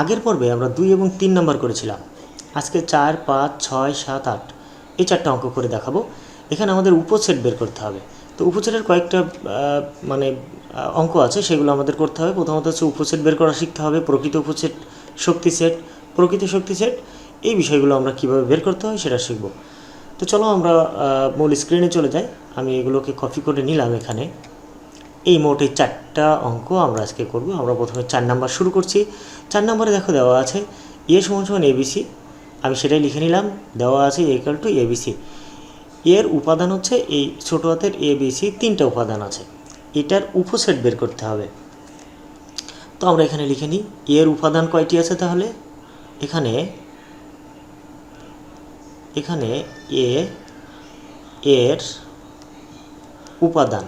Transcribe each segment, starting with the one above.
আগের পর্বে আমরা দুই এবং তিন নাম্বার করেছিলাম। আজকে চার, পাঁচ, ছয়, সাত, আট, এই চারটা অঙ্ক করে দেখাবো। এখানে আমাদের উপসেট বের করতে হবে। তো উপসেটের কয়েকটা মানে অঙ্ক আছে, সেগুলো আমাদের করতে হবে। প্রথমত হচ্ছে উপসেট বের করা শিখতে হবে, প্রকৃত উপসেট শক্তি সেট, প্রকৃত শক্তি সেট, এই বিষয়গুলো আমরা কীভাবে বের করতে হয় সেটা শিখব। তো চলো আমরা মূল স্ক্রিনে চলে যাই। আমি এগুলোকে কপি করে নিলাম এখানে। এই মোট চারটা অঙ্ক আমরা আজকে করব। আমরা প্রথমে চার নাম্বার শুরু করছি। চার নাম্বারে দেখো দেওয়া আছে এ সমান সমান এবিসি আমি সেটাই লিখে নিলাম। দেওয়া আছে ইকাল টু এবিসি এর উপাদান হচ্ছে এই ছোটো হাতের এবিসি তিনটা উপাদান আছে। এটার উপসেট বের করতে হবে। তো আমরা এখানে লিখে নিই। এর উপাদান কয়টি আছে তাহলে? এখানে এখানে এ, এর উপাদান।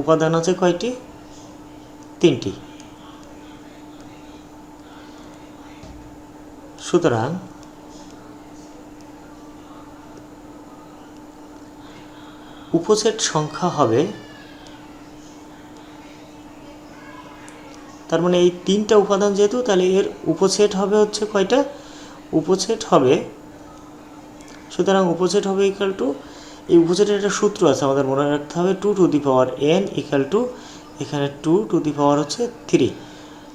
উপাদান আছে কয়টি? তিনটি। সুতরাং উপসেট সংখ্যা হবে, তার মানে এই তিনটা উপাদান যেহেতু, তাহলে এর উপসেট হবে হচ্ছে কয়টা? উপসেট হবে, সুতরাং উপসেট হবে ইকাল টু এই উপসেটের একটা সূত্র আছে আমাদের মনে রাখতে হবে two to the power N equal to এখানে টু টু দি পাওয়ার হচ্ছে থ্রি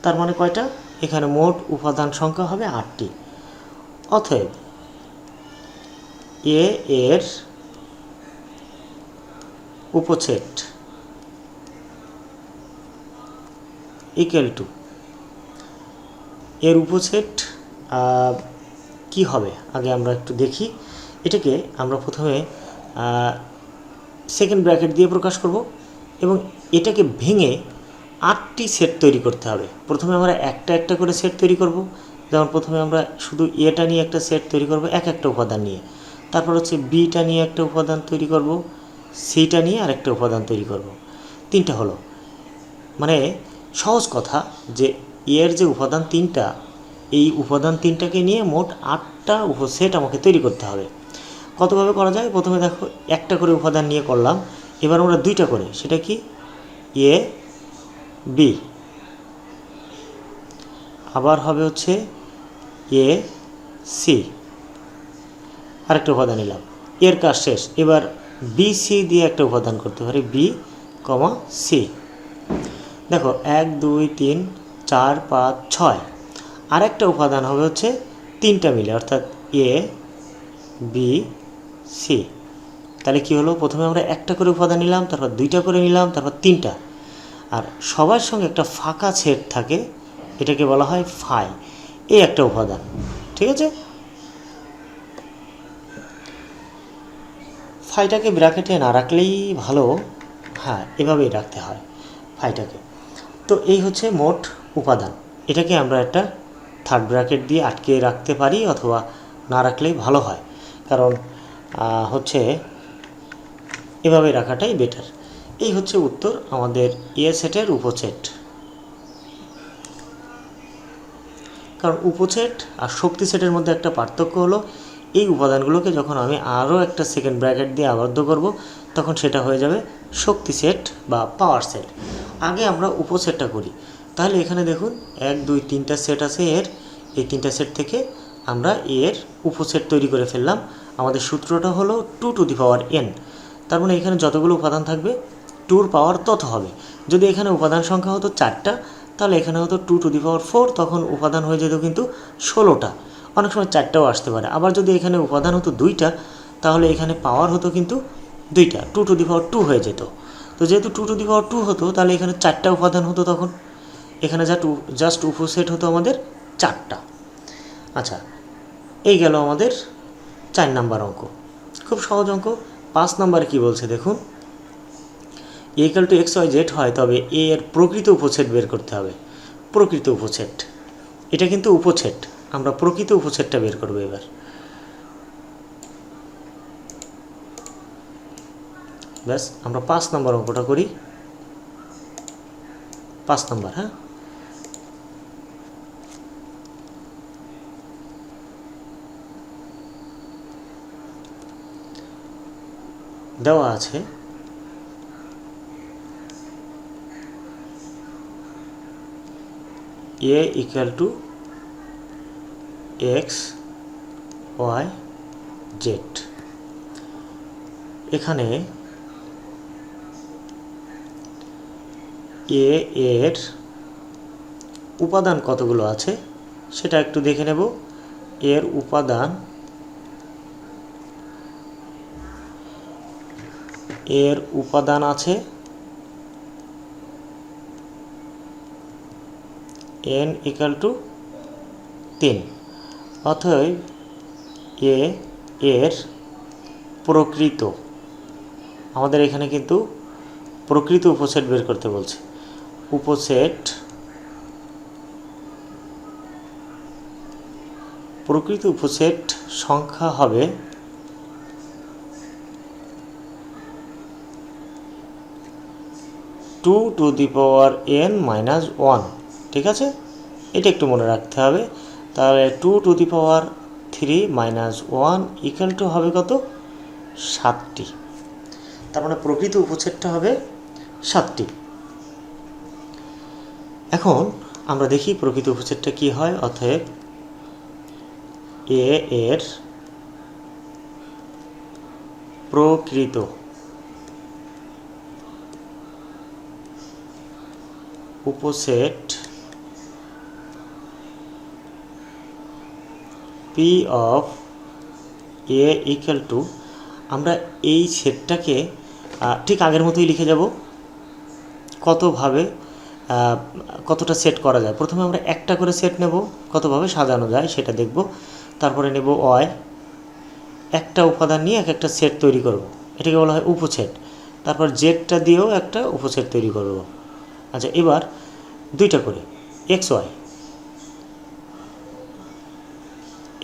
তার মানে কয়টা? এখানে মোট উপাদান সংখ্যা হবে আটটি। অতএব এ এর উপসেট ইকুয়াল টু এর উপসেট আহ, কি হবে? আগে আমরা একটু দেখি। এটাকে আমরা প্রথমে সেকেন্ড ব্র্যাকেট দিয়ে প্রকাশ করব এবং এটাকে ভেঙে আটটি সেট তৈরি করতে হবে। প্রথমে আমরা একটা একটা করে সেট তৈরি করব। যেমন প্রথমে আমরা শুধু এটা নিয়ে একটা সেট তৈরি করব, এক একটা উপাদান নিয়ে। তারপর হচ্ছে বিটা নিয়ে একটা উপাদান তৈরি করব, সিটা নিয়ে আরেকটা উপাদান তৈরি করব। তিনটা হলো। মানে সহজ কথা যে এর যে উপাদান তিনটা, এই উপাদান তিনটাকে নিয়ে মোট আটটা উপসেট আমাকে তৈরি করতে হবে। কতভাবে করা যায়? প্রথমে দেখো, একটা করে উপাদান নিয়ে করলাম। এবার আমরা দুইটা করে। সেটা কি? এ বি আবার হবে হচ্ছে এ সি আরেকটা উপাদান নিলাম। এর কাজ শেষ। এবার বি সি দিয়ে একটা উপাদান করতে পারি। বি কমা সি দেখো, এক, দুই, তিন, চার, পাঁচ, ছয়। আরেকটা উপাদান হবে হচ্ছে তিনটা মিলে, অর্থাৎ এ বি সি। তাহলে কি হলো? প্রথমে আমরা একটা করে উপাদান নিলাম, তারপর দুইটা করে নিলাম, তারপর তিনটা। আর সবার সঙ্গে একটা ফাঁকা সেট থাকে, এটাকে বলা হয় ফাই। এই একটা উপাদান, ঠিক আছে? ফাইটাকে ব্র্যাকেটে না রাখলেই ভালো। হ্যাঁ এভাবেই রাখতে হয় ফাইটাকে। তো এই হচ্ছে মোট উপাদান। এটাকে আমরা একটা থার্ড ব্র্যাকেট দিয়ে আটকে রাখতে পারি অথবা না রাখলেই ভালো হয়। কারণ হচ্ছে এভাবে রাখাটাই বেটার এই হচ্ছে উত্তর আমাদের এ সেটের উপসেট। কারণ উপসেট আর শক্তি সেটের মধ্যে একটা পার্থক্য হলো, এই উপাদানগুলোকে যখন আমি আরও একটা সেকেন্ড ব্র্যাকেট দিয়ে আবদ্ধ করব, তখন সেটা হয়ে যাবে শক্তি সেট বা পাওয়ার সেট আগে আমরা উপসেটটা করি। তাহলে এখানে দেখুন, এক, দুই, তিনটা সেট আছে এর। এই তিনটা সেট থেকে আমরা এর উপসেট তৈরি করে ফেললাম। আমাদের সূত্রটা হলো two to the power N. তার মানে এখানে যতগুলো উপাদান থাকবে, টুর পাওয়ার তত হবে। যদি এখানে উপাদান সংখ্যা হতো চারটা, তাহলে এখানে হতো two to the power four, তখন উপাদান হয়ে যেত কিন্তু ষোলোটা। অনেক সময় চারটাও আসতে পারে। আবার যদি এখানে উপাদান হতো দুইটা, তাহলে এখানে পাওয়ার হতো কিন্তু দুইটা, two to the power two হয়ে যেত। তো যেহেতু two to the power two হতো, তাহলে এখানে চারটা উপাদান হতো তখন। এখানে যা টু জাস্ট উপসেট হতো আমাদের চারটা। আচ্ছা এই গেল আমাদের চার নাম্বার অঙ্ক। খুব সহজ অঙ্ক। পাঁচ নাম্বার কি বলছে দেখুন। Equal to X Y Z হয়, তবে এ এর প্রকৃত উপসেট বের করতে হবে। প্রকৃত উপসেট এটা কিন্তু উপসেট আমরা প্রকৃত উপসেটটা বের করব এবার। ব্যাস, আমরা পাঁচ নম্বর অঙ্কটা করি। পাঁচ নম্বর হ্যাঁ? দেওয়া আছে। A equal to X Y Z এখানে এ এর উপাদান কতগুলো আছে, সেটা একটু দেখে নেব। এর উপাদান এর উপাদান আছে এন ইকাল টু তিন। অতএব এ এর প্রকৃত, আমাদের এখানে কিন্তু প্রকৃত উপসেট বের করতে বলছে। উপসেট প্রকৃত উপসেট সংখ্যা হবে two to the power N minus one ঠিক আছে? এটা একটু মনে রাখতে হবে। তাহলে two to the power three minus one equal to হবে কত? সাতটি। তার মানে প্রকৃত উপসেটটা হবে সাতটি। এখন আমরা দেখি প্রকৃত উপসেটটা কি হয়, অতএব এ এর প্রকৃত। উপসেট P of A equal to আমরা এই সেটটাকে ঠিক আগের মতোই লিখে যাব। কতভাবে কতটা সেট করা যায়। প্রথমে আমরা একটা করে সেট নেব কতভাবে সাজানো যায় সেটা দেখব। তারপরে নেব অয় একটা উপাদান নিয়ে এক একটা সেট তৈরি করব। এটাকে বলা হয় উপসেট। তারপর জেডটা দিয়েও একটা উপসেট তৈরি করব। আচ্ছা এবার দুইটা করে। X Y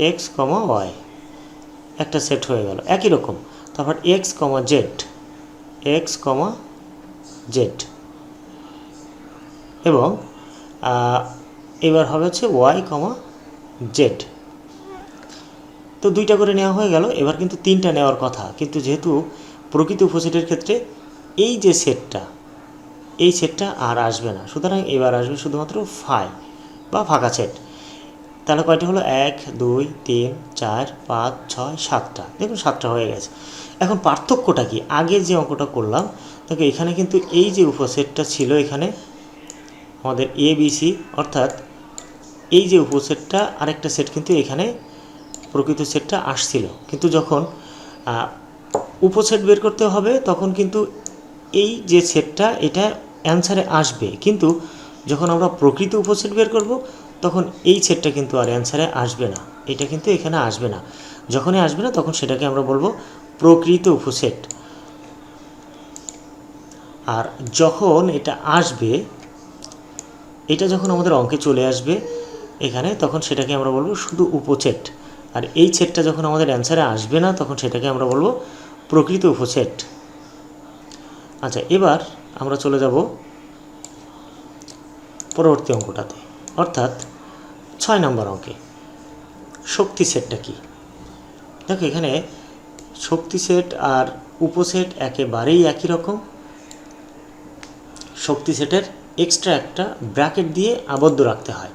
X comma Y একটা সেট হয়ে গেল। একই রকম। তারপর X comma Z X comma Z এবং এবার হবে হচ্ছে ওয়াই কমা জেড তো দুইটা করে নেওয়া হয়ে গেল। এবার কিন্তু তিনটা নেওয়ার কথা। কিন্তু যেহেতু প্রকৃত উপসেটের ক্ষেত্রে এই যে সেটটা এই সেটটা আর আসবে না। সুতরাং এবার আসবে শুধুমাত্র ফাই বা ফাঁকা সেট। তাহলে কয়টা হলো? এক, দুই, তিন, চার, পাঁচ, ছয়, সাতটা। দেখুন সাতটা হয়ে গেছে। এখন পার্থক্যটা কি? আগে যে অঙ্কটা করলাম, দেখো এখানে কিন্তু এই যে উপসেটটা ছিল এখানে, আমাদের এ বিসি অর্থাৎ এই যে উপসেটটা আরেকটা সেট কিন্তু এখানে প্রকৃত সেটটা আসছিল। কিন্তু যখন উপসেট বের করতে হবে, তখন কিন্তু এই যে সেটটা, এটা অ্যান্সারে আসবে। কিন্তু যখন আমরা প্রকৃত উপসেট বের করব, তখন এই সেটটা কিন্তু আর অ্যান্সারে আসবে না। এটা কিন্তু এখানে আসবে না। যখনই আসবে না, তখন সেটাকে আমরা বলব প্রকৃত উপসেট। আর যখন এটা আসবে, এটা যখন আমাদের অঙ্কে চলে আসবে এখানে, তখন সেটাকে আমরা বলব শুধু উপসেট। আর এই সেটটা যখন আমাদের অ্যান্সারে আসবে না, তখন সেটাকে আমরা বলব প্রকৃত উপসেট। আচ্ছা এবার আমরা চলে যাব পরবর্তী অঙ্কটাতে। অর্থাৎ ছয় নম্বর অঙ্কে। শক্তি সেটটা কি? দেখো, এখানে শক্তি সেট আর উপসেট একেবারেই একই রকম। শক্তি সেটের এক্সট্রা একটা ব্র্যাকেট দিয়ে আবদ্ধ রাখতে হয়।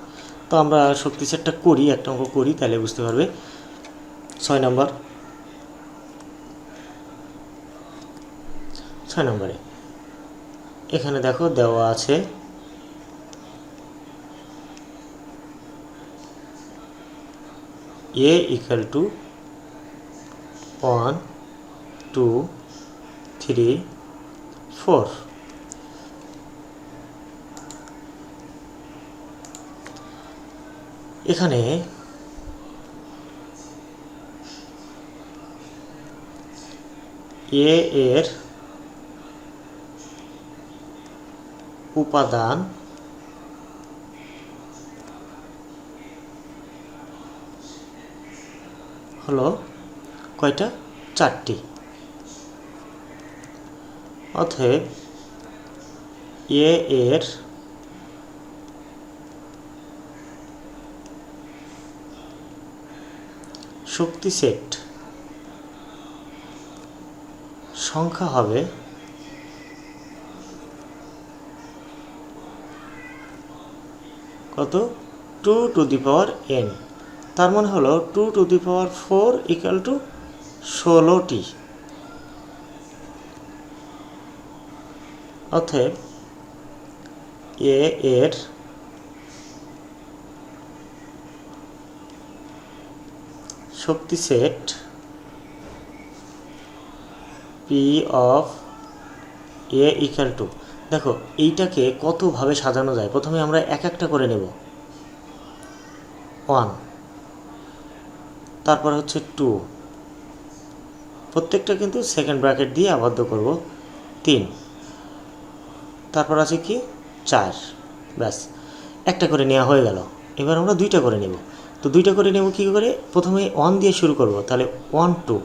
তো আমরা শক্তি সেটটা করি, একটা অঙ্ক করি, তাহলে বুঝতে পারবে। ছয় নম্বর। ছয় নম্বরে। এখানে দেখো দেওয়া আছে A equal to one two three four এখানে এ এর উপাদান হলো কয়টা? চারটি। অতএব এ এর শক্তি সেট সংখ্যা হবে কত? Two to the power N তার মানে হলো two to the power four equal to ষোলোটি অতএব এ এর শক্তি set P of A equal to দেখো, এইটাকে কতভাবে সাজানো যায়? প্রথমে আমরা এক একটা করে নেব। ওয়ান তারপর হচ্ছে টু প্রত্যেকটা কিন্তু সেকেন্ড ব্র্যাকেট দিয়ে আবদ্ধ করব। তিন। তারপর আছে কি? চার। ব্যাস। একটা করে নেওয়া হয়ে গেল। এবার আমরা দুইটা করে নেব। তো দুইটা করে নেব কী করে? প্রথমে ওয়ান দিয়ে শুরু করব। তাহলে ওয়ান টু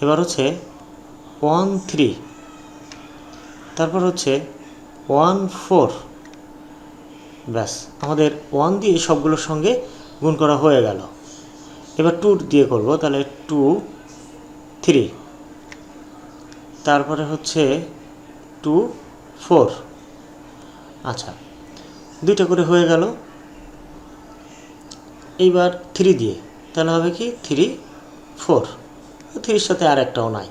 এবার হচ্ছে ওয়ান থ্রি তারপর হচ্ছে ওয়ান ফোর। ব্যাস, আমাদের ওয়ান দিয়ে সবগুলোর সঙ্গে গুণ করা হয়ে গেল। এবার টু দিয়ে করব, তাহলে টু, থ্রি। তারপরে হচ্ছে টু, ফোর। আচ্ছা দুইটা করে হয়ে গেল। এইবার থ্রি দিয়ে, তাহলে হবে কি থ্রি, ফোর। থ্রির সাথে আর একটাও নাই।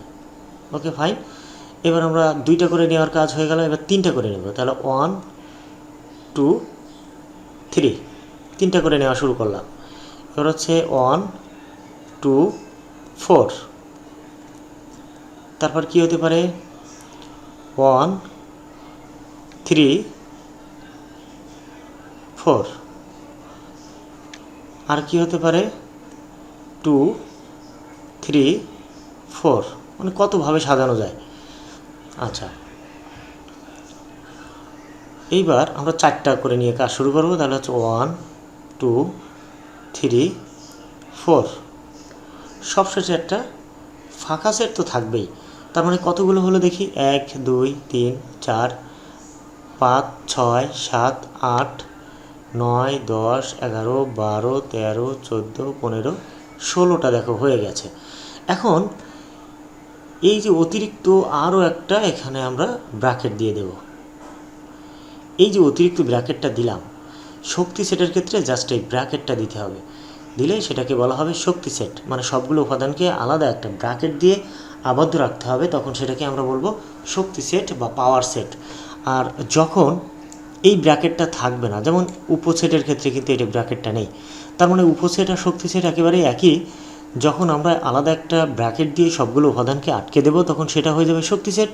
Okay, fine. এবার আমরা দুইটা করে নেওয়ার কাজ হয়ে গেল, এবার তিনটা করে নেব। তাহলে ওয়ান টু থ্রি তিনটা করে নেওয়া শুরু করলাম। এবার হচ্ছে ওয়ান টু ফোর তারপর কি হতে পারে? ওয়ান থ্রি ফোর আর কি হতে পারে? টু থ্রি ফোর মানে কতভাবে সাজানো যায়? আচ্ছা। এইবার আমরা চারটা করে নিয়ে কাজ শুরু করব, তাহলে হচ্ছে ওয়ান টু থ্রি ফোর সবশেষে একটা ফাঁকা সেট তো থাকবেই। তার মানে কতগুলো হলো দেখি? এক, দুই, তিন, চার, পাঁচ, ছয়, সাত, আট, নয়, দশ, এগারো, বারো, তেরো, চোদ্দ, পনেরো, ষোলোটা দেখো হয়ে গেছে। এখন এই যে অতিরিক্ত আরও একটা এখানে আমরা ব্র্যাকেট দিয়ে দেব। এই যে অতিরিক্ত ব্র্যাকেটটা দিলাম, শক্তি সেটের ক্ষেত্রে জাস্ট এই ব্র্যাকেটটা দিতে হবে। দিলে সেটাকে বলা হবে শক্তি সেট মানে সবগুলো উপাদানকে আলাদা একটা ব্র্যাকেট দিয়ে আবদ্ধ রাখতে হবে, তখন সেটাকে আমরা বলব শক্তি সেট বা পাওয়ার সেট। আর যখন এই ব্র্যাকেটটা থাকবে না, যেমন উপসেটের ক্ষেত্রে কিন্তু এটা ব্র্যাকেটটা নেই, তার মানে উপসেট আর শক্তি সেট একেবারে একই যখন আমরা আলাদা একটা ব্র্যাকেট দিয়ে সবগুলো উপাদানকে আটকে দেবো, তখন সেটা হয়ে যাবে শক্তি সেট।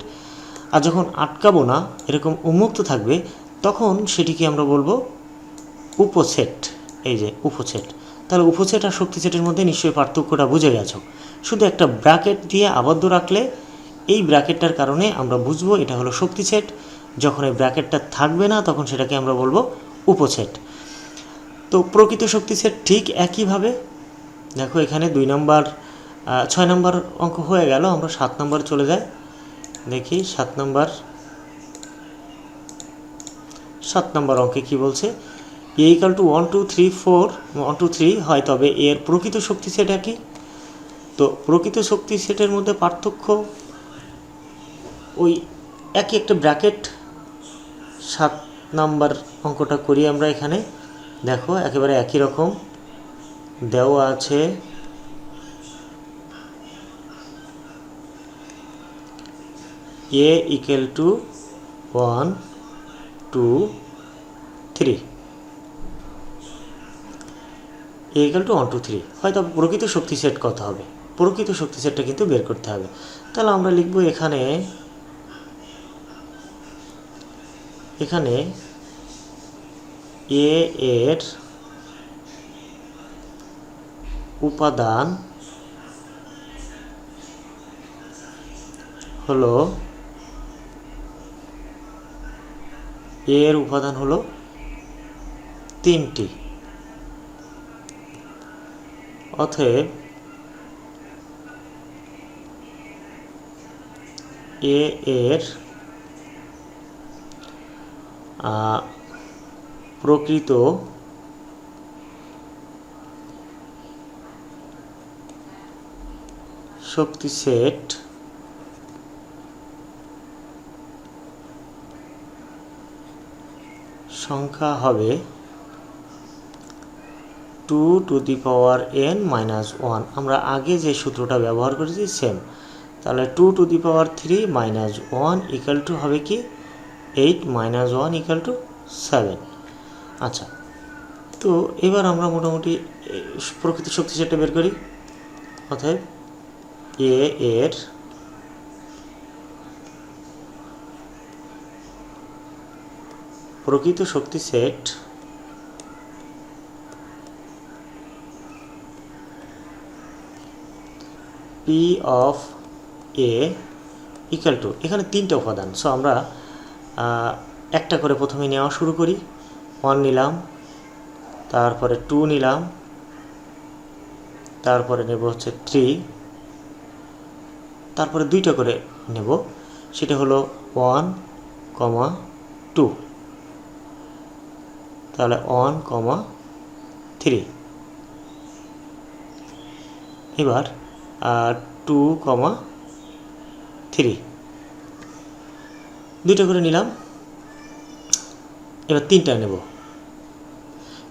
আর যখন আটকাবো না, এরকম উন্মুক্ত থাকবে, তখন সেটিকে আমরা বলব উপসেট। এই যে উপসেট। তাহলে উপসেট আর শক্তি সেটের মধ্যে নিশ্চয়ই পার্থক্যটা বুঝে গেছো। শুধু একটা ব্র্যাকেট দিয়ে আবদ্ধ রাখলে এই ব্র্যাকেটটার কারণে আমরা বুঝব এটা হলো শক্তি সেট। যখন এই ব্র্যাকেটটা থাকবে না, তখন সেটাকে আমরা বলব উপসেট। তো প্রকৃত শক্তি সেট ঠিক একইভাবে দেখো, এখানে দুই নম্বর ছয় নম্বর অঙ্ক হয়ে গেল, আমরা সাত নম্বর চলে যাই। দেখি, সাত নম্বর সাত নম্বর অঙ্কে কি বলছে? A equal to one two three four one two three হয়, তবে এর প্রকৃত শক্তি সেট একই তো প্রকৃত শক্তি সেটের মধ্যে পার্থক্য ওই একই একটা ব্র্যাকেট, সাত নাম্বার অঙ্কটা করি আমরা এখানে। দেখো, একেবারে একই রকম। দেওয়া আছে। A equal to one two three A equal to one two three হয়তো প্রকৃত শক্তি সেট কত হবে? প্রকৃত শক্তি সেটটা কিন্তু বের করতে হবে। তাহলে আমরা লিখব এখানে এখানে এ এর উপাদান হলো এর উপাদান হলো তিনটি। অতএব এ এর প্রকৃত শক্তি সেট। সংখ্যা হবে two to the power N minus one আমরা আগে যে সূত্রটা ব্যবহার করেছি সেম তাহলে two to the power three minus one equal to হবে কি? Eight minus one equal to seven আচ্ছা তো এবার আমরা মোটামুটি প্রকৃত শক্তি সেটটা বের করি। অতএব এ এর প্রকৃত শক্তি set P of A equal to এখানে তিনটে উপাদান। সো আমরা একটা করে প্রথমে নেওয়া শুরু করি। ওয়ান নিলাম, তারপরে টু নিলাম, তারপরে নেব হচ্ছে থ্রি তারপরে দুইটা করে নেব। সেটা হলো ওয়ান কমা টু তাহলে ওয়ান কমা থ্রি এবার টু কমা থ্রি দুইটা করে নিলাম। এবার তিনটা নেব।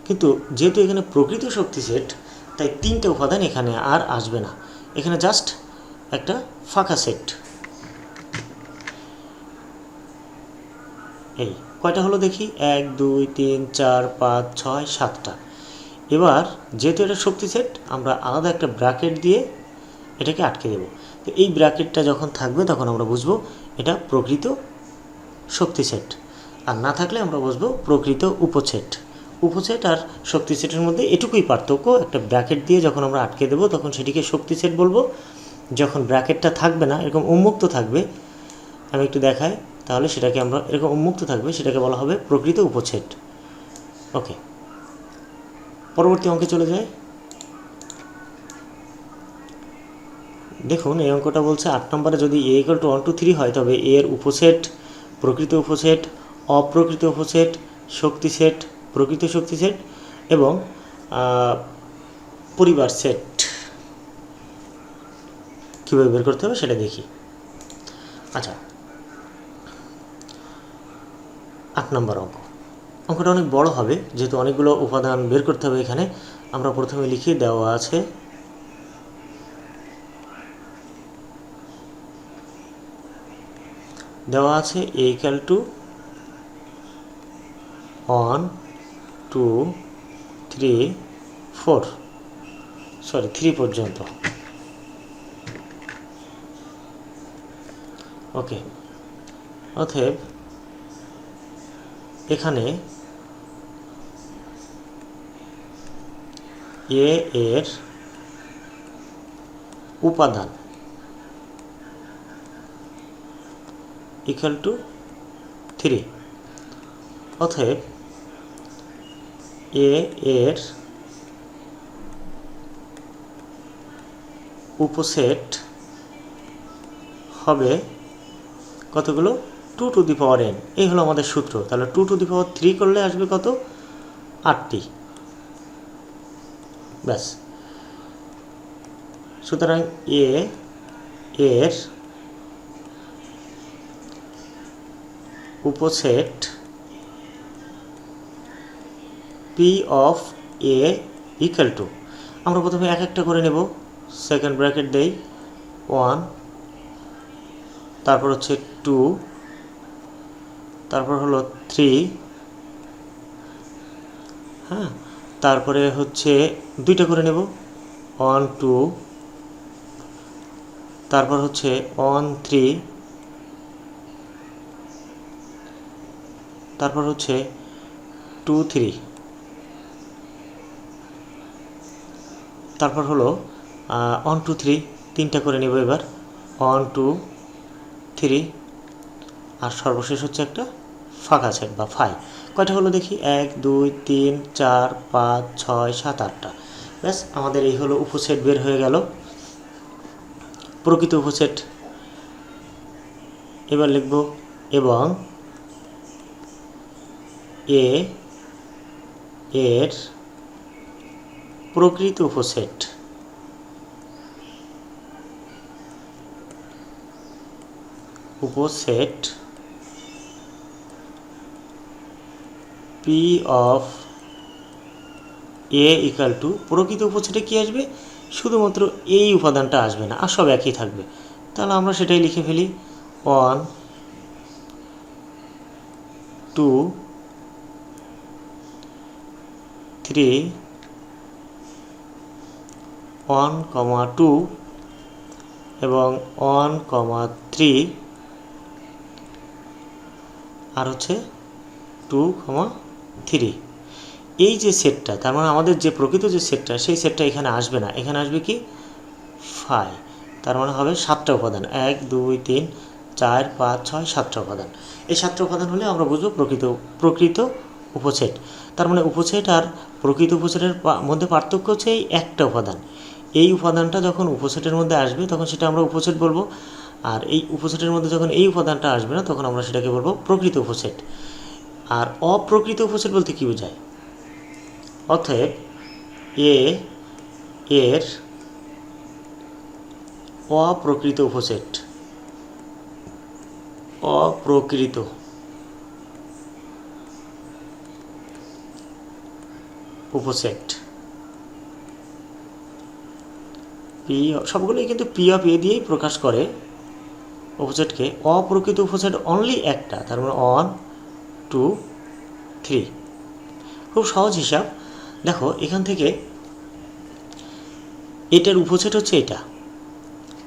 কিন্তু যেহেতু এখানে প্রকৃত শক্তি সেট তাই তিনটা উপাদান এখানে আর আসবে না। এখানে জাস্ট একটা ফাঁকা সেট। এই, কয়টা হলো দেখি? এক, দুই, তিন, চার, পাঁচ, ছয়, সাতটা। এবার যেহেতু এটা শক্তি সেট, আমরা আলাদা একটা ব্র্যাকেট দিয়ে এটাকে আটকে দেব। তো এই ব্র্যাকেটটা যখন থাকবে, তখন আমরা বুঝব এটা প্রকৃত শক্তি সেট। আর না থাকলে আমরা বুঝব প্রকৃত উপসেট। উপসেট আর শক্তি সেটের মধ্যে এটুকুই পার্থক্য, একটা ব্র্যাকেট দিয়ে যখন আমরা আটকে দেবো, তখন সেটিকে শক্তি সেট বলব। যখন ব্র্যাকেটটা থাকবে না, এরকম উন্মুক্ত থাকবে, আমি একটু দেখাই, তাহলে সেটাকে আমরা, এরকম উন্মুক্ত থাকবে, সেটাকে বলা হবে প্রকৃত উপসেট ওকে। পরবর্তী অঙ্কে চলে যায় দেখুন, এই অঙ্কটা বলছে আট নম্বরে যদি A equal to one two three হয়, তবে এর উপসেট প্রকৃত উপসেট অপ্রকৃত উপসেট শক্তি সেট প্রকৃত শক্তি সেট এবং পরিবার সেট কীভাবে বের করতে হবে সেটা দেখি। আচ্ছা। আট নম্বর অঙ্ক। অঙ্কটা অনেক বড় হবে, যেহেতু অনেকগুলো উপাদান বের করতে হবে এখানে। আমরা প্রথমে লিখে, দেওয়া আছে। দেওয়া আছে A equal to one two three four sorry three পর্যন্ত। ওকে। অতএব এখানে এ এর উপাদান ইকাল টু থ্রি অতএব এ এর উপসেট হবে কতগুলো? Two to the power N এই হলো আমাদের সূত্র। তাহলে two to the power three করলে আসবে কত? আটটি। ব্যাস। সুতরাং এ এর উপসেট P of A equal to আমরা প্রথমে এক একটা করে নেব। সেকেন্ড ব্র্যাকেট দেই। ওয়ান তারপর হচ্ছে টু, তারপর হলো থ্রি হ্যাঁ তারপরে হচ্ছে দুইটা করে নেব, ওয়ান, টু, তারপর হচ্ছে ওয়ান, থ্রি, তারপর হচ্ছে টু, থ্রি, তারপর হলো ওয়ান, টু, থ্রি, তিনটা করে নেব এবার, ওয়ান, টু, থ্রি আর সর্বশেষ হচ্ছে একটা ফাঁকা সেট বা ফাই কয়টা হলো দেখি? এক, দুই, তিন, চার, পাঁচ, ছয়, সাত, আটটা। ব্যাস, আমাদের এই হলো উপসেট বের হয়ে গেল। প্রকৃত উপসেট। এবার লিখব, এবং এ এর প্রকৃত উপসেট। উপসেট P of A equal to প্রকৃত উপসেটে কী আসবে? শুধুমাত্র এই উপাদানটা আসবে না, আর সব একই থাকবে। তাহলে আমরা সেটাই লিখে ফেলি। One two three one comma two এবং ওয়ান কমা থ্রি আর হচ্ছে টু কমা থ্রি। এই যে সেটটা, তার মানে আমাদের যে প্রকৃত যে সেটটা, সেই সেটটা এখানে আসবে না। এখানে আসবে কি? ফাইভ তার মানে হবে সাতটা উপাদান। এক, দুই, তিন, চার, পাঁচ, ছয়, সাতটা উপাদান। এই সাতটা উপাদান হলে আমরা বুঝব প্রকৃত প্রকৃত উপসেট। তার মানে উপসেট আর প্রকৃত উপসেটের মধ্যে পার্থক্য হচ্ছে এই একটা উপাদান। এই উপাদানটা যখন উপসেটের মধ্যে আসবে, তখন সেটা আমরা উপসেট বলব। আর এই উপসেটের মধ্যে যখন এই উপাদানটা আসবে না, তখন আমরা সেটাকে বলব প্রকৃত উপসেট। আর অপ্রকৃত উপসেট বলতে কী বোঝায়? অতএব, এ, এর অপ্রকৃত উপসেট অপ্রকৃত। উপসেট। পি সবগুলোই কিন্তু পি অফ এ দিয়েই প্রকাশ করে। উপসেটকে অপ্রকৃত উপসেট অনলি একটা, তার মানে ওয়ান টু থ্রি খুব সহজ হিসাব। দেখো, এখান থেকে এটার উপসেট হচ্ছে এটা।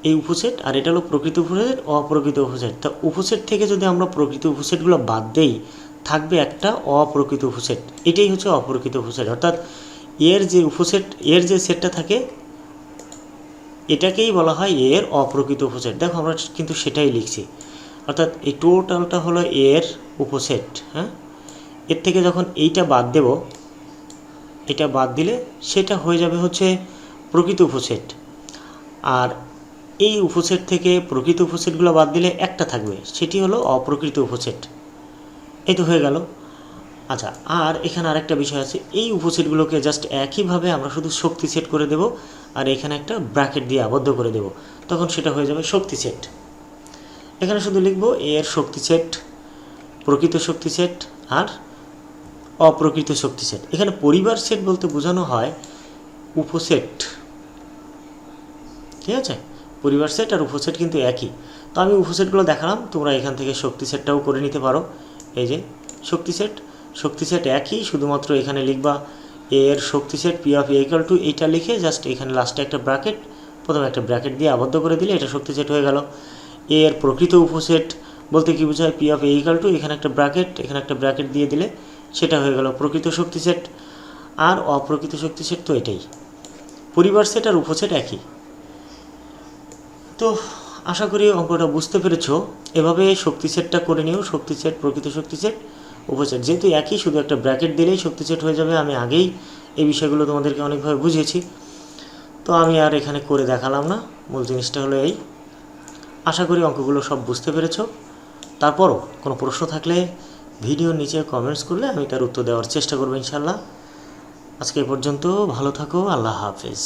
এই উপসেট আর এটা হলো প্রকৃত উপসেট, অপ্রকৃত উপসেট। তা উপসেট থেকে যদি আমরা প্রকৃত উপসেটগুলো বাদ দেই, থাকবে একটা অপ্রকৃত উপসেট। এটাই হচ্ছে অপ্রকৃত উপসেট। অর্থাৎ এর যে উপসেট, এর যে সেটটা থাকে, এটাকেই বলা হয় এর অপ্রকৃত উপসেট। দেখো, আমরা কিন্তু সেটাই লিখছি। অর্থাৎ এই টোটালটা হলো এর উপসেট হ্যাঁ? এর থেকে যখন এইটা বাদ দেব, এটা বাদ দিলে সেটা হয়ে যাবে হচ্ছে প্রকৃত উপসেট। আর এই উপসেট থেকে প্রকৃত উপসেটগুলো বাদ দিলে একটা থাকবে, সেটি হলো অপ্রকৃত উপসেট। এই তো হয়ে গেল। আচ্ছা আর এখানে আরেকটা বিষয় আছে। এই উপসেটগুলোকে জাস্ট একইভাবে আমরা শুধু শক্তি সেট করে দেব, আর এখানে একটা ব্র্যাকেট দিয়ে আবদ্ধ করে দেব। তখন সেটা হয়ে যাবে শক্তি সেট এখানে শুধু লিখব এর শক্তি সেট প্রকৃত শক্তি সেট আর অপ্রকৃত শক্তি সেট এখানে পরিবার সেট বলতে বোঝানো হয় উপসেট ঠিক আছে? পরিবার সেট আর উপসেট কিন্তু একই। তো আমি উপসেটগুলো দেখালাম, তোমরা এখান থেকে শক্তি সেটটাও করে নিতে পারো। এই যে শক্তি সেট শক্তি সেট একই, শুধুমাত্র এখানে লিখবা এর শক্তি set P of equal to এইটা লিখে জাস্ট এখানে লাস্টে একটা ব্র্যাকেট প্রথমে একটা ব্র্যাকেট দিয়ে আবদ্ধ করে দিলে এটা শক্তি সেট হয়ে গেল। এর প্রকৃত উপসেট বলতে কি বোঝায় পি অফ ইকাল টু এখানে একটা ব্র্যাকেট এখানে একটা ব্র্যাকেট দিয়ে দিলে সেটা হয়ে গেল প্রকৃত শক্তি সেট আর অপ্রকৃত শক্তি সেট তো এটাই। পরিবার সেট আর উপসেট একই। তো আশা করি অঙ্কটা বুঝতে পেরেছ। এভাবে শক্তি সেটটা করে নিও, শক্তি সেট প্রকৃত শক্তি সেট উপসেট যেহেতু একই, শুধু একটা ব্র্যাকেট দিলেই শক্তি সেট হয়ে যাবে, আমি আগেই এই বিষয়গুলো তোমাদেরকে অনেকভাবে বুঝিয়েছি। তো আমি আর এখানে করে দেখালাম না, মূল জিনিসটা হলো এই। আশা করি অঙ্কগুলো সব বুঝতে পেরেছ। তারপরও কোনো প্রশ্ন থাকলে ভিডিওর নিচে কমেন্টস করলে আমি তার উত্তর দেওয়ার চেষ্টা করব ইনশাল্লাহ। আজকে এ পর্যন্ত ভালো থাকো, আল্লাহ হাফেজ।